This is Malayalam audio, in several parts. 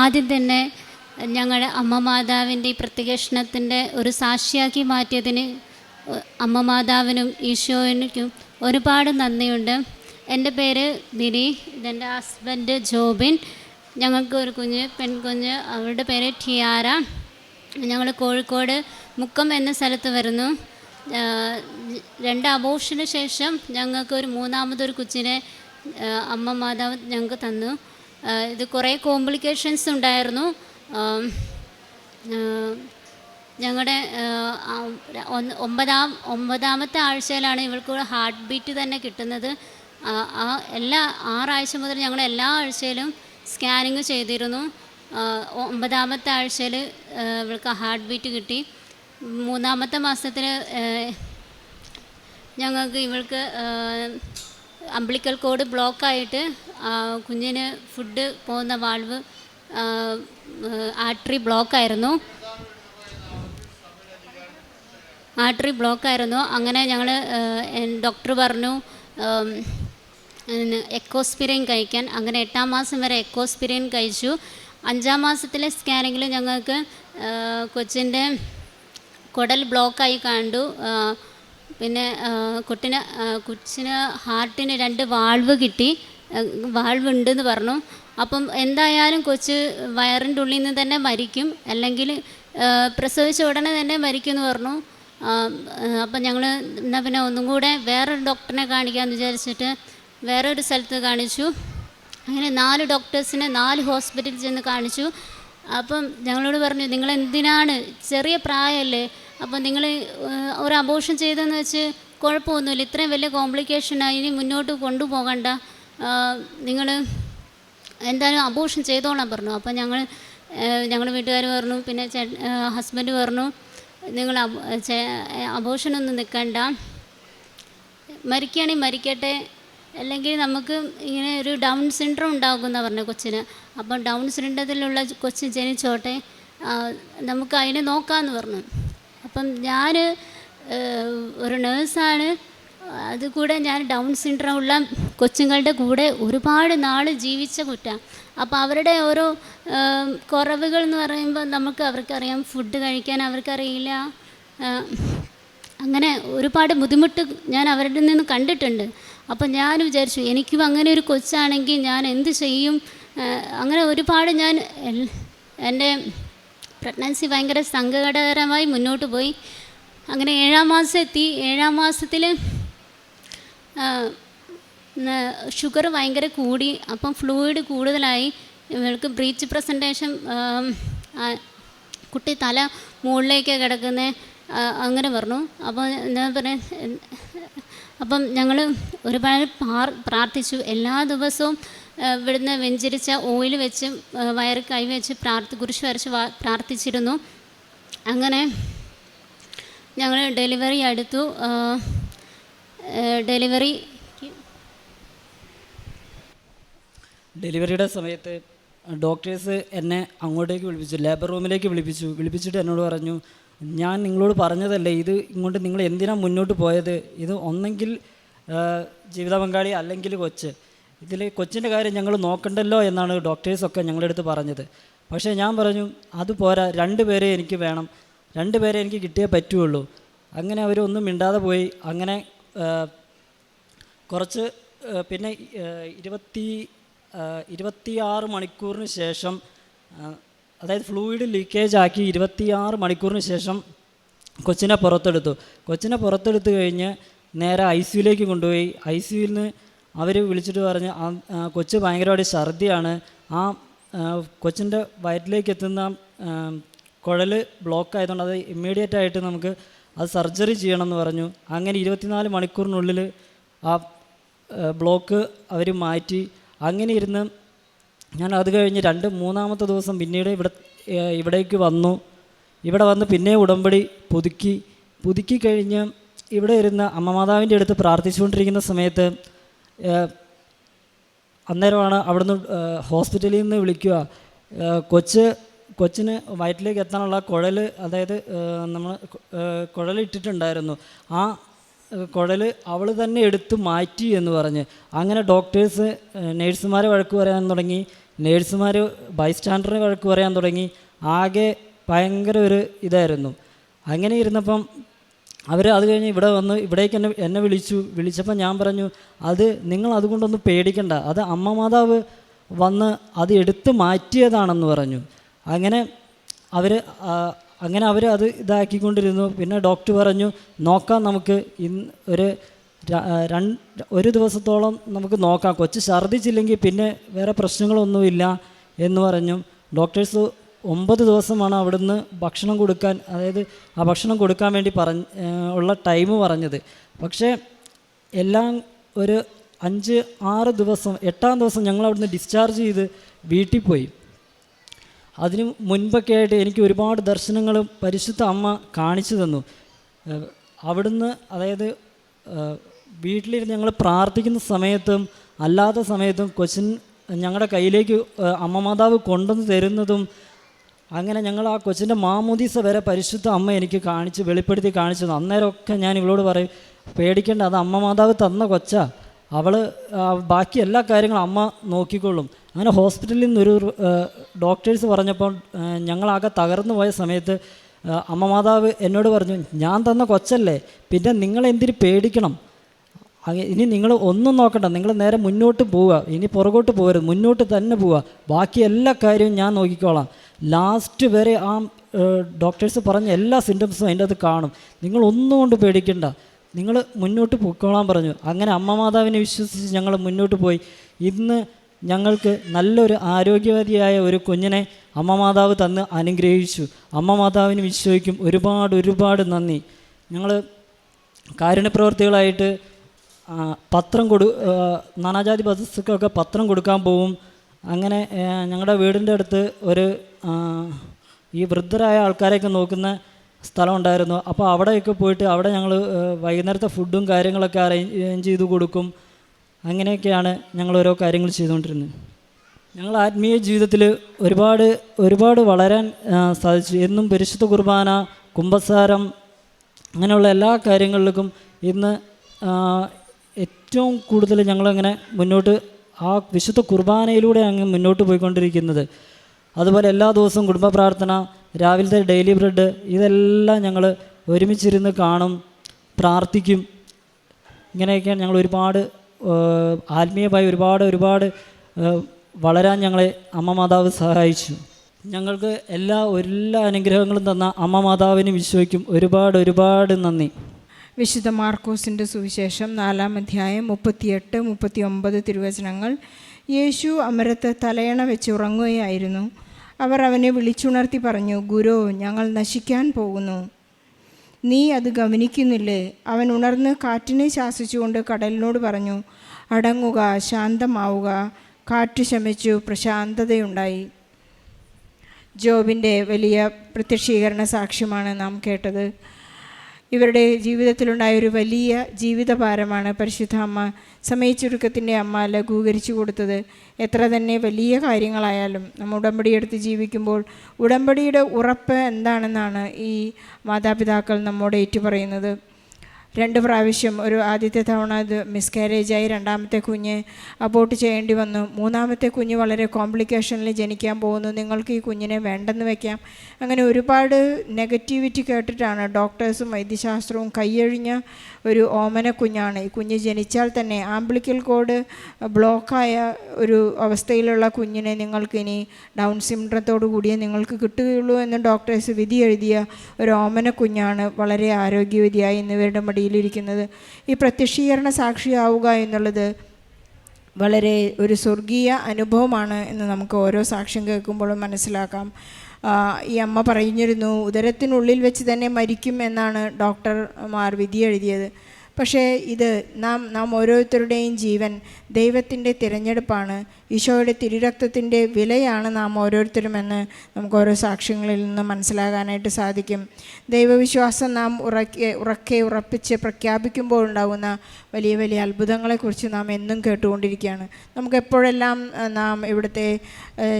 ആദ്യം തന്നെ ഞങ്ങളുടെ അമ്മ മാതാവിന്റെ ഈ പ്രത്യക്ഷണത്തിന്റെ ഒരു സാക്ഷിയാക്കി മാറ്റിയതിന് അമ്മ മാതാവിനും ഈശോനും ഒരുപാട് നന്ദിയുണ്ട്. എന്റെ പേര് ദിനി ഇതെന്റെ ഹസ്ബൻഡ് ജോബിൻ. ഞങ്ങൾക്ക് ഒരു കുഞ്ഞ് പെൺകുഞ്ഞ് അവരുടെ പേര് ടിയാര. ഞങ്ങൾ കോഴിക്കോട് മുക്കം എന്ന സ്ഥലത്ത് വരുന്നു. രണ്ട് അബോഷന് ശേഷം ഞങ്ങൾക്ക് ഒരു മൂന്നാമതൊരു കൊച്ചിനെ അമ്മ മാതാവ് ഞങ്ങൾക്ക് തന്നു. ഇത് കുറേ കോംപ്ലിക്കേഷൻസ് ഉണ്ടായിരുന്നു. ഞങ്ങളുടെ ഒമ്പതാം ഒമ്പതാമത്തെ ആഴ്ചയിലാണ് ഇവൾക്ക് ഹാർട്ട് ബീറ്റ് തന്നെ കിട്ടുന്നത്. ആ എല്ലാ ആറാഴ്ച മുതൽ ഞങ്ങൾ എല്ലാ ആഴ്ചയിലും സ്കാനിങ് ചെയ്തിരുന്നു. ഒമ്പതാമത്തെ ആഴ്ചയിൽ ഇവൾക്ക് ഹാർട്ട് ബീറ്റ് കിട്ടി. മൂന്നാമത്തെ മാസത്തിൽ ഞങ്ങൾക്ക് ഇവൾക്ക് അംബ്ലിക്കൽ കോഡ് ബ്ലോക്കായിട്ട് കുഞ്ഞിന് ഫുഡ് പോകുന്ന വാൾവ് ആർട്ടറി ബ്ലോക്കായിരുന്നു ആർട്ടറി ബ്ലോക്കായിരുന്നു അങ്ങനെ ഞങ്ങൾ ഡോക്ടർ പറഞ്ഞു എക്കോസ്പിരിൻ കഴിക്കാൻ. അങ്ങനെ എട്ടാം മാസം വരെ എക്കോസ്പിരിൻ കഴിച്ചു. അഞ്ചാം മാസത്തിലെ സ്കാനിങ്ങിൽ ഞങ്ങൾക്ക് കൊച്ചിന്റെ കുടൽ ബ്ലോക്കായി കണ്ടു. പിന്നെ കുട്ടിന് കൊച്ചിന് ഹാർട്ടിന് രണ്ട് വാൾവ് കിട്ടി. വാൾവ് ഉണ്ടെന്ന് പറഞ്ഞു. അപ്പം എന്തായാലും കൊച്ച് വയറിന്റെ ഉള്ളിൽ നിന്ന് തന്നെ മരിക്കും. അല്ലെങ്കിൽ പ്രസവിച്ച ഉടനെ തന്നെ മരിക്കും എന്ന് പറഞ്ഞു അപ്പം ഞങ്ങൾ എന്നാൽ പിന്നെ ഒന്നും കൂടെ വേറൊരു ഡോക്ടറിനെ കാണിക്കാമെന്ന് വിചാരിച്ചിട്ട് വേറൊരു സ്ഥലത്ത് കാണിച്ചു. അങ്ങനെ നാല് ഡോക്ടേഴ്സിനെ നാല് ഹോസ്പിറ്റലിൽ ചെന്ന് കാണിച്ചു. അപ്പം ഞങ്ങളോട് പറഞ്ഞു നിങ്ങൾ എന്തിനാണ് ചെറിയ പ്രായമല്ലേ. അപ്പം നിങ്ങൾ ഒരു അബോഷൻ ചെയ്തെന്ന് വെച്ച് കുഴപ്പമൊന്നുമില്ല. ഇത്രയും വലിയ കോംപ്ലിക്കേഷനായി ഇനി മുന്നോട്ട് കൊണ്ടുപോകണ്ട. നിങ്ങൾ എന്തായാലും അബോഷൻ ചെയ്തോളാൻ പറഞ്ഞു. അപ്പോൾ ഞങ്ങൾ ഞങ്ങളുടെ വീട്ടുകാർ പറഞ്ഞു പിന്നെ ചേ ഹസ്ബൻഡ് പറഞ്ഞു നിങ്ങൾ അബോഷനൊന്നും നിൽക്കണ്ട മരിക്കുകയാണെങ്കിൽ മരിക്കട്ടെ. അല്ലെങ്കിൽ നമുക്ക് ഇങ്ങനെ ഒരു ഡൗൺ സിൻഡ്രം ഉണ്ടാകുമെന്ന് പറഞ്ഞു കൊച്ചിന്. അപ്പം ഡൗൺ സിൻഡ്രത്തിലുള്ള കൊച്ചിന് ജനിച്ചോട്ടെ. നമുക്ക് അതിനെ നോക്കാമെന്ന് പറഞ്ഞു. അപ്പം ഞാൻ ഒരു നേഴ്സാണ്. അതുകൂടെ ഞാൻ ഡൗൺ സിൻഡ്രോം ഉള്ള കൊച്ചുങ്ങളുടെ കൂടെ ഒരുപാട് നാൾ ജീവിച്ച കുറ്റ. അപ്പോൾ അവരുടെ ഓരോ കുറവുകൾ എന്ന് പറയുമ്പോൾ നമുക്ക് അവർക്കറിയാം. ഫുഡ് കഴിക്കാൻ അവർക്കറിയില്ല. അങ്ങനെ ഒരുപാട് ബുദ്ധിമുട്ട് ഞാൻ അവരുടെ നിന്ന് കണ്ടിട്ടുണ്ട്. അപ്പം ഞാൻ വിചാരിച്ചു എനിക്കും അങ്ങനെ ഒരു കൊച്ചാണെങ്കിൽ ഞാൻ എന്ത് ചെയ്യും? അങ്ങനെ ഒരുപാട് ഞാൻ എന്റെ പ്രഗ്നൻസി ഭയങ്കര സങ്കടകരമായി മുന്നോട്ട് പോയി. അങ്ങനെ ഏഴാം മാസം എത്തി. ഏഴാം മാസത്തിൽ ഷുഗർ ഭയങ്കര കൂടി. അപ്പം ഫ്ലൂയിഡ് കൂടുതലായി. ഇവൾക്ക് ബ്രീച്ച് പ്രസന്റേഷൻ കുട്ടി തല മുകളിലേക്ക് കിടക്കുന്ന അങ്ങനെ പറഞ്ഞു. അപ്പോൾ എന്താ പറയുക അപ്പം ഞങ്ങൾ ഒരുപാട് പ്രാർത്ഥിച്ചു. എല്ലാ ദിവസവും ഇവിടുന്ന് വെഞ്ചരിച്ച ഓയിൽ വെച്ച് വയറ് കൈ വെച്ച് പ്രാർത്ഥി കുരിശ് വരച്ച് പ്രാർത്ഥിച്ചിരുന്നു. അങ്ങനെ ഞങ്ങൾ ഡെലിവറി ആ, ഡെലിവറി ഡെലിവറിയുടെ സമയത്ത് ഡോക്ടേഴ്സ് എന്നെ അങ്ങോട്ടേക്ക് വിളിപ്പിച്ചു ലേബർ റൂമിലേക്ക് വിളിപ്പിച്ചു. വിളിപ്പിച്ചിട്ട് എന്നോട് പറഞ്ഞു ഞാൻ നിങ്ങളോട് പറഞ്ഞതല്ലേ ഇത് ഇങ്ങോട്ട് നിങ്ങൾ എന്തിനാണ് മുന്നോട്ട് പോയത്? ഇത് ഒന്നെങ്കിൽ ജീവിത പങ്കാളി അല്ലെങ്കിൽ കൊച്ച്. ഇതിൽ കൊച്ചിന്റെ കാര്യം ഞങ്ങൾ നോക്കണ്ടല്ലോ എന്നാണ് ഡോക്ടേഴ്സൊക്കെ ഞങ്ങളുടെ അടുത്ത് പറഞ്ഞത്. പക്ഷേ ഞാൻ പറഞ്ഞു അത് പോരാ രണ്ട് പേരെ എനിക്ക് വേണം. രണ്ട് പേരെ എനിക്ക് കിട്ടിയേ പറ്റുള്ളൂ. അങ്ങനെ അവരൊന്നും മിണ്ടാതെ പോയി. അങ്ങനെ കുറച്ച് പിന്നെ ഇരുപത്തി ഇരുപത്തിയാറ് മണിക്കൂറിന് ശേഷം അതായത് ഫ്ലൂയിഡ് ലീക്കേജ് ആക്കി ഇരുപത്തിയാറ് മണിക്കൂറിന് ശേഷം കൊച്ചിനെ പുറത്തെടുത്തു. കൊച്ചിനെ പുറത്തെടുത്ത് കഴിഞ്ഞ് നേരെ ഐ സിയുലേക്ക് കൊണ്ടുപോയി. ഐ സിയുയിൽ നിന്ന് അവർ വിളിച്ചിട്ട് പറഞ്ഞ് ആ കൊച്ച് ഭയങ്കരമായിട്ട് ഛർദിയാണ്. ആ കൊച്ചിന്റെ വയറ്റിലേക്ക് എത്തുന്ന കുഴൽ ബ്ലോക്ക് ആയതുകൊണ്ട് അത് ഇമ്മീഡിയറ്റ് ആയിട്ട് നമുക്ക് അത് സർജറി ചെയ്യണമെന്ന് പറഞ്ഞു. അങ്ങനെ ഇരുപത്തിനാല് മണിക്കൂറിനുള്ളിൽ ആ ബ്ലോക്ക് അവർ മാറ്റി. അങ്ങനെ ഇരുന്ന് ഞാൻ അത് കഴിഞ്ഞ് രണ്ട് മൂന്നാമത്തെ ദിവസം പിന്നീട് ഇവിടെ ഇവിടേക്ക് വന്നു. ഇവിടെ വന്ന് പിന്നെ ഉടമ്പടി പുതുക്കി. പുതുക്കി കഴിഞ്ഞ് ഇവിടെ ഇരുന്ന് അമ്മമാതാവിന്റെ അടുത്ത് പ്രാർത്ഥിച്ചുകൊണ്ടിരിക്കുന്ന സമയത്ത് അന്നേരമാണ് അവിടുന്ന് ഹോസ്പിറ്റലിൽ നിന്ന് വിളിക്കുക. കൊച്ച് കൊച്ചിന് വയറ്റിലേക്ക് എത്താനുള്ള കുഴൽ അതായത് നമ്മൾ കുഴൽ ഇട്ടിട്ടുണ്ടായിരുന്നു. ആ കുഴൽ അവൾ തന്നെ എടുത്ത് മാറ്റി എന്ന് പറഞ്ഞ്. അങ്ങനെ ഡോക്ടേഴ്സ് നേഴ്സുമാരെ വഴക്ക് പറയാൻ തുടങ്ങി. നേഴ്സുമാർ ബൈസ്റ്റാൻഡറിന് വഴക്ക് പറയാൻ തുടങ്ങി. ആകെ ഭയങ്കര ഒരു ഇതായിരുന്നു. അങ്ങനെ ഇരുന്നപ്പം അവർ അത് കഴിഞ്ഞ് ഇവിടെ വന്ന് ഇവിടേക്ക് എന്നെ എന്നെ വിളിച്ചു. വിളിച്ചപ്പോൾ ഞാൻ പറഞ്ഞു അത് നിങ്ങൾ അതുകൊണ്ടൊന്നും പേടിക്കണ്ട. അത് അമ്മ മാതാവ് വന്ന് അത് എടുത്ത് മാറ്റിയതാണെന്ന് പറഞ്ഞു. അങ്ങനെ അവർ അങ്ങനെ അവർ അത് ഇതാക്കിക്കൊണ്ടിരുന്നു. പിന്നെ ഡോക്ടർ പറഞ്ഞു നോക്കാം നമുക്ക് ഇന്ന് ഒരു രണ്ട് ഒരു ദിവസത്തോളം നമുക്ക് നോക്കാം. കൊച്ച് ഛർദ്ദിച്ചില്ലെങ്കിൽ പിന്നെ വേറെ പ്രശ്നങ്ങളൊന്നുമില്ല എന്ന് പറഞ്ഞു. ഡോക്ടേഴ്സ് ഒമ്പത് ദിവസമാണ് അവിടുന്ന് ഭക്ഷണം കൊടുക്കാൻ അതായത് ആ ഭക്ഷണം കൊടുക്കാൻ വേണ്ടി പറഞ്ഞ ഉള്ള ടൈം പറഞ്ഞത്. പക്ഷേ എല്ലാം ഒരു അഞ്ച് ആറ് ദിവസം എട്ടാം ദിവസം ഞങ്ങൾ അവിടുന്ന് ഡിസ്ചാർജ് ചെയ്ത് വീട്ടിൽ പോയി. അതിന് മുൻപൊക്കെ ആയിട്ട് എനിക്ക് ഒരുപാട് ദർശനങ്ങളും പരിശുദ്ധ അമ്മ കാണിച്ചു തന്നു. അവിടുന്ന് അതായത് വീട്ടിലിരുന്ന് ഞങ്ങൾ പ്രാർത്ഥിക്കുന്ന സമയത്തും അല്ലാത്ത സമയത്തും കൊച്ചിൻ ഞങ്ങളുടെ കയ്യിലേക്ക് അമ്മ മാതാവ് കൊണ്ടുവന്ന് തരുന്നതും അങ്ങനെ ഞങ്ങൾ ആ കൊച്ചിന്റെ മാമോദീസ വരെ പരിശുദ്ധ അമ്മ എനിക്ക് കാണിച്ച് വെളിപ്പെടുത്തി കാണിച്ചു. തന്നു അന്നേരമൊക്കെ ഞാൻ ഇവളോട് പറയും പേടിക്കേണ്ട അത് അമ്മ മാതാവ് തന്ന കൊച്ചാ. അവൾ ബാക്കി എല്ലാ കാര്യങ്ങളും അമ്മ നോക്കിക്കൊള്ളും. അങ്ങനെ ഹോസ്പിറ്റലിൽ നിന്നൊരു ഡോക്ടേഴ്സ് പറഞ്ഞപ്പോൾ ഞങ്ങളാകെ തകർന്നു പോയ സമയത്ത് അമ്മ മാതാവ് എന്നോട് പറഞ്ഞു ഞാൻ തന്ന കൊച്ചല്ലേ പിന്നെ നിങ്ങൾ എന്തിന് പേടിക്കണം? ഇനി നിങ്ങൾ ഒന്നും നോക്കണ്ട നിങ്ങൾ നേരെ മുന്നോട്ട് പോവുക ഇനി പുറകോട്ട് പോകരുത് മുന്നോട്ട് തന്നെ പോവുക ബാക്കി എല്ലാ കാര്യവും ഞാൻ നോക്കിക്കോളാം. ലാസ്റ്റ് വരെ ആ ഡോക്ടേഴ്സ് പറഞ്ഞ എല്ലാ സിംറ്റംസും അതിന്റെ അത് കാണും. നിങ്ങൾ ഒന്നും കൊണ്ട് പേടിക്കണ്ട. നിങ്ങൾ മുന്നോട്ട് പൊയ്ക്കോളാൻ പറഞ്ഞു. അങ്ങനെ അമ്മ മാതാവിനെ വിശ്വസിച്ച് ഞങ്ങൾ മുന്നോട്ട് പോയി. ഇന്ന് ഞങ്ങൾക്ക് നല്ലൊരു ആരോഗ്യവതിയായ ഒരു കുഞ്ഞിനെ അമ്മ മാതാവ് തന്ന് അനുഗ്രഹിച്ചു. അമ്മ മാതാവിന് വിശ്വസിക്കും. ഒരുപാട് ഒരുപാട് നന്ദി. ഞങ്ങൾ കാരുണ്യപ്രവർത്തികളായിട്ട് പത്രം കൊടു നാനാജാതി ബസ്സൊക്കെ പത്രം കൊടുക്കാൻ പോവും. അങ്ങനെ ഞങ്ങളുടെ വീടിന്റെ അടുത്ത് ഒരു ഈ വൃദ്ധരായ ആൾക്കാരെയൊക്കെ നോക്കുന്ന സ്ഥലം ഉണ്ടായിരുന്നു അപ്പോൾ അവിടെയൊക്കെ പോയിട്ട് അവിടെ ഞങ്ങൾ വൈകുന്നേരത്തെ ഫുഡും കാര്യങ്ങളൊക്കെ അറേഞ്ച് ചെയ്ത് കൊടുക്കും. അങ്ങനെയൊക്കെയാണ് ഞങ്ങൾ ഓരോ കാര്യങ്ങൾ ചെയ്തുകൊണ്ടിരുന്നത്. ഞങ്ങൾ ആത്മീയ ജീവിതത്തിൽ ഒരുപാട് ഒരുപാട് വളരാൻ സാധിച്ചു. എന്നും പരിശുദ്ധ കുർബാന കുംഭസാരം അങ്ങനെയുള്ള എല്ലാ കാര്യങ്ങളിലേക്കും ഇന്ന് ഏറ്റവും കൂടുതൽ ഞങ്ങളങ്ങനെ മുന്നോട്ട് ആ വിശുദ്ധ കുർബാനയിലൂടെ അങ്ങ് മുന്നോട്ട് പോയിക്കൊണ്ടിരിക്കുന്നത്. അതുപോലെ എല്ലാ ദിവസവും കുടുംബ പ്രാർത്ഥന രാവിലത്തെ ഡെയിലി ബ്രെഡ് ഇതെല്ലാം ഞങ്ങൾ ഒരുമിച്ചിരുന്ന് കാണും പ്രാർത്ഥിക്കും. ഇങ്ങനെയൊക്കെയാണ് ഞങ്ങൾ ഒരുപാട് ആത്മീയമായി ഒരുപാട് ഒരുപാട് വളരാൻ ഞങ്ങളെ അമ്മ മാതാവ് സഹായിച്ചു. ഞങ്ങൾക്ക് എല്ലാ എല്ലാ അനുഗ്രഹങ്ങളും തന്ന അമ്മ മാതാവിന് വിശ്വസിക്കും ഒരുപാട് ഒരുപാട് നന്ദി. വിശുദ്ധ മാർക്കോസിന്റെ സുവിശേഷം നാലാം അധ്യായം മുപ്പത്തിയെട്ട് മുപ്പത്തി ഒമ്പത് തിരുവചനങ്ങൾ. യേശു അമരത്ത് തലയണ വെച്ച് ഉറങ്ങുകയായിരുന്നു. അവർ അവനെ വിളിച്ചുണർത്തി പറഞ്ഞു ഗുരു ഞങ്ങൾ നശിക്കാൻ പോകുന്നു. നീ അത് ഗമനിക്കുന്നില്ലേ അവൻ ഉണർന്ന് കാറ്റിനെ ശാസിച്ചുകൊണ്ട് കടലിനോട് പറഞ്ഞു അടങ്ങുക ശാന്തമാവുക. കാറ്റ് ശമിച്ചു പ്രശാന്തതയുണ്ടായി. ജോബിന്റെ വലിയ പ്രത്യക്ഷീകരണ സാക്ഷ്യമാണ് നാം കേട്ടത്. ഇവരുടെ ജീവിതത്തിലുണ്ടായ ഒരു വലിയ ജീവിതഭാരമാണ് പരിശുദ്ധ അമ്മ സമയച്ചുരുക്കത്തിന്റെ അമ്മ ലഘൂകരിച്ചു കൊടുത്തത്. എത്ര തന്നെ വലിയ കാര്യങ്ങളായാലും നമ്മൾ ഉടമ്പടിയെടുത്ത് ജീവിക്കുമ്പോൾ ഉടമ്പടിയുടെ ഉറപ്പ് എന്താണെന്നാണ് ഈ മാതാപിതാക്കൾ നമ്മോട് ഏറ്റുപറയുന്നത്. രണ്ട് പ്രാവശ്യം ഒരു ആദ്യത്തെ തവണ ഇത് മിസ്കാരേജായി രണ്ടാമത്തെ കുഞ്ഞ് അബോട്ട് ചെയ്യേണ്ടി വന്നു. മൂന്നാമത്തെ കുഞ്ഞ് വളരെ കോംപ്ലിക്കേഷനിൽ ജനിക്കാൻ പോകുന്നു. നിങ്ങൾക്ക് ഈ കുഞ്ഞിനെ വേണ്ടെന്ന് വെക്കാം. അങ്ങനെ ഒരുപാട് നെഗറ്റിവിറ്റി കേട്ടിട്ടാണ് ഡോക്ടേഴ്സും വൈദ്യശാസ്ത്രവും കൈയഴിഞ്ഞ ഒരു ഓമന കുഞ്ഞാണ്. ഈ കുഞ്ഞ് ജനിച്ചാൽ തന്നെ ആംബ്ലിക്കൽ കോഡ് ബ്ലോക്കായ ഒരു അവസ്ഥയിലുള്ള കുഞ്ഞിനെ നിങ്ങൾക്ക് ഇനി ഡൗൺ സിംഡ്രത്തോടു കൂടിയേ നിങ്ങൾക്ക് കിട്ടുകയുള്ളൂ എന്ന് ഡോക്ടേഴ്സ് വിധി എഴുതിയ ഒരു ഓമന കുഞ്ഞാണ്. വളരെ ആരോഗ്യവതിയായി എന്നിവരുടെ മടിയിലിരിക്കുന്നത്. ഈ പ്രത്യക്ഷീകരണ സാക്ഷിയാവുക എന്നുള്ളത് വളരെ ഒരു സ്വർഗീയ അനുഭവമാണ് എന്ന് നമുക്ക് ഓരോ സാക്ഷ്യം കേൾക്കുമ്പോഴും മനസ്സിലാക്കാം. ഈ അമ്മ പറഞ്ഞിരുന്നു ഉദരത്തിനുള്ളിൽ വെച്ച് തന്നെ മരിക്കും എന്നാണ് ഡോക്ടർമാർ വിധി എഴുതിയത് പക്ഷേ ഇത് നാം നാം ഓരോരുത്തരുടെയും ജീവൻ ദൈവത്തിന്റെ തിരഞ്ഞെടുപ്പാണ്. ഈശോയുടെ തിരുരക്തത്തിന്റെ വിലയാണ് നാം ഓരോരുത്തരുമെന്ന് നമുക്ക് ഓരോ സാക്ഷ്യങ്ങളിൽ നിന്ന് മനസ്സിലാകാനായിട്ട് സാധിക്കും. ദൈവവിശ്വാസം നാം ഉറക്കെ ഉറക്കെ ഉറപ്പിച്ച് പ്രഖ്യാപിക്കുമ്പോൾ ഉണ്ടാകുന്ന വലിയ വലിയ അത്ഭുതങ്ങളെക്കുറിച്ച് നാം എന്നും കേട്ടുകൊണ്ടിരിക്കുകയാണ്. നമുക്ക് എപ്പോഴെല്ലാം നാം ഇവിടുത്തെ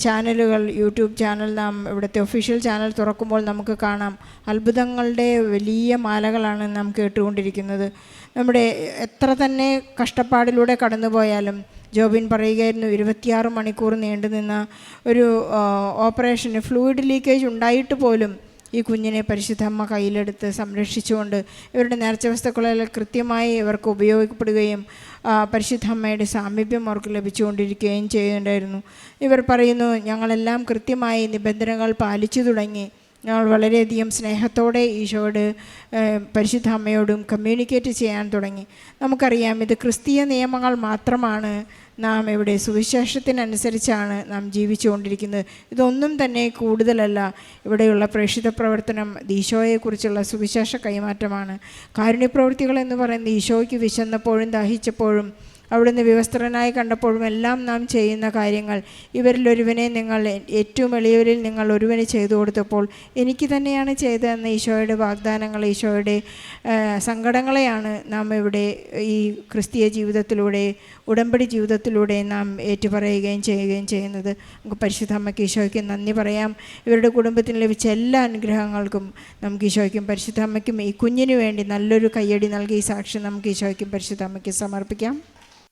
ചാനലുകൾ യൂട്യൂബ് ചാനൽ നാം ഇവിടുത്തെ ഒഫീഷ്യൽ ചാനൽ തുറക്കുമ്പോൾ നമുക്ക് കാണാം. അത്ഭുതങ്ങളുടെ വലിയ മാലകളാണ് നാം കേട്ടുകൊണ്ടിരിക്കുന്നത്. നമ്മുടെ എത്ര തന്നെ കഷ്ടപ്പാടിലൂടെ കടന്നുപോയാലും ജോബിൻ പറയുകയായിരുന്നു ഇരുപത്തിയാറ് മണിക്കൂർ നീണ്ടുനിന്ന ഒരു ഓപ്പറേഷന് ഫ്ലൂയിഡ് ലീക്കേജ് ഉണ്ടായിട്ട് പോലും ഈ കുഞ്ഞിനെ പരിശുദ്ധമ്മ കയ്യിലെടുത്ത് സംരക്ഷിച്ചുകൊണ്ട് ഇവരുടെ നേർച്ച വസ്തുക്കളെല്ലാം കൃത്യമായി ഇവർക്ക് ഉപയോഗപ്പെടുകയും പരിശുദ്ധമ്മയുടെ സാമീപ്യം അവർക്ക് ലഭിച്ചുകൊണ്ടിരിക്കുകയും ചെയ്യുന്നുണ്ടായിരുന്നു. ഇവർ പറയുന്നു ഞങ്ങളെല്ലാം കൃത്യമായി നിബന്ധനകൾ പാലിച്ചു തുടങ്ങി. ഞങ്ങൾ വളരെയധികം സ്നേഹത്തോടെ ഈശോയോട് പരിശുദ്ധ അമ്മയോടും കമ്മ്യൂണിക്കേറ്റ് ചെയ്യാൻ തുടങ്ങി. നമുക്കറിയാം ഇത് ക്രിസ്തീയ നിയമങ്ങൾ മാത്രമാണ് നാം ഇവിടെ സുവിശേഷത്തിനനുസരിച്ചാണ് നാം ജീവിച്ചുകൊണ്ടിരിക്കുന്നത്. ഇതൊന്നും തന്നെ കൂടുതലല്ല. ഇവിടെയുള്ള പ്രേക്ഷിത പ്രവർത്തനം ഈശോയെക്കുറിച്ചുള്ള സുവിശേഷ കൈമാറ്റമാണ്. കാരുണ്യപ്രവൃത്തികൾ എന്ന് പറയുന്നത് ഈശോയ്ക്ക് വിശന്നപ്പോഴും ദാഹിച്ചപ്പോഴും അവിടുന്ന് വിവസ്ത്രനായി കണ്ടപ്പോഴും എല്ലാം നാം ചെയ്യുന്ന കാര്യങ്ങൾ. ഇവരിലൊരുവനെ നിങ്ങൾ ഏറ്റവും എളിയവരിൽ നിങ്ങൾ ഒരുവന് ചെയ്തു കൊടുത്തപ്പോൾ എനിക്ക് തന്നെയാണ് ചെയ്തതെന്ന ഈശോയുടെ വാഗ്ദാനങ്ങൾ ഈശോയുടെ സങ്കടങ്ങളെയാണ് നാം ഇവിടെ ഈ ക്രിസ്തീയ ജീവിതത്തിലൂടെ ഉടമ്പടി ജീവിതത്തിലൂടെ നാം ഏറ്റുപറയുകയും ചെയ്യുകയും ചെയ്യുന്നത്. നമുക്ക് പരിശുദ്ധ അമ്മയ്ക്ക് ഈശോയ്ക്ക് നന്ദി പറയാം. ഇവരുടെ കുടുംബത്തിന് ലഭിച്ച എല്ലാ അനുഗ്രഹങ്ങൾക്കും നമുക്ക് ഈശോയ്ക്കും പരിശുദ്ധ അമ്മയ്ക്കും ഈ കുഞ്ഞിനു വേണ്ടി നല്ലൊരു കയ്യടി നൽകി ഈ സാക്ഷ്യം നമുക്ക് ഈശോയ്ക്കും പരിശുദ്ധ അമ്മയ്ക്ക് സമർപ്പിക്കാം.